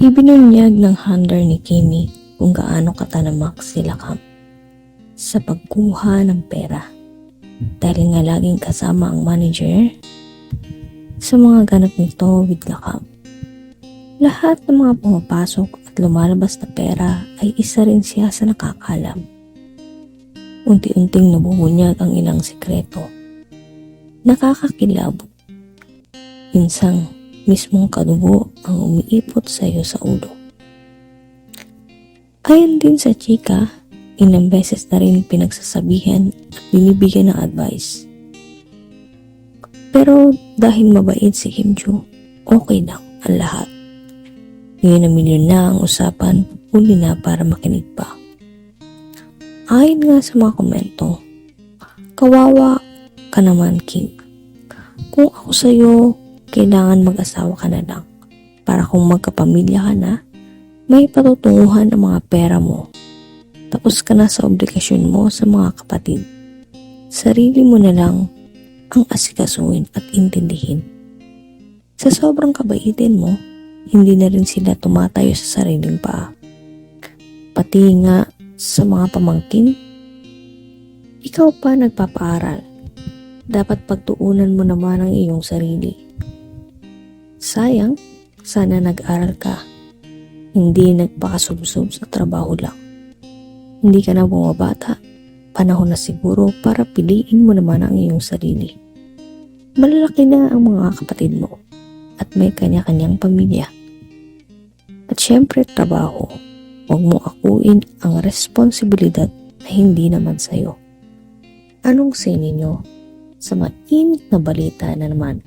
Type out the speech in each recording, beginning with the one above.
Ibinunyag ng handler ni Kimi kung gaano katanamak sila Kam sa pagkuha ng pera. Dahil nga laging kasama ang manager sa mga ganap nito with Lakam. Lahat ng mga pumapasok at lumalabas na pera ay isa rin siya sa nakakalam. Unti-unting nabubunyag ang ilang sikreto. Nakakakilabot. Minsang mismong kadugo ang umiipot sa iyo sa ulo. Ayon din sa chika, ilang beses na rin pinagsasabihan at binibigyan ng advice. Pero dahil mabait si Kim Joo, okay lang ang lahat. Ngayon na milyon na ang usapan, uli na para makinig pa. Ayon nga sa mga komento, kawawa ka naman Kim. Kung ako sa'yo, kailangan mag-asawa ka na lang. Para kung magkapamilya ka na, may patutunguhan ang mga pera mo. Tapos ka na sa obligasyon mo sa mga kapatid. Sarili mo na lang ang asikasuhin at intindihin. Sa sobrang kabaitin mo, hindi na rin sila tumatayo sa sariling paa. Pati nga sa mga pamangkin, ikaw pa nagpapaaral. Dapat pagtuunan mo naman ang iyong sarili. Sayang, sana nag-aral ka. Hindi nagpakasubsob sa trabaho lang. Hindi ka na bumabata. Panahon na siguro para piliin mo naman ang iyong sarili. Malalaki na ang mga kapatid mo at may kanya-kanyang pamilya. At syempre trabaho. Huwag mo akuin ang responsibilidad na hindi naman sa'yo. Anong say ninyo sa mainit na balita na naman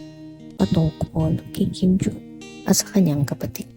patungkol kay Kim Joo at sa kanyang kapatid?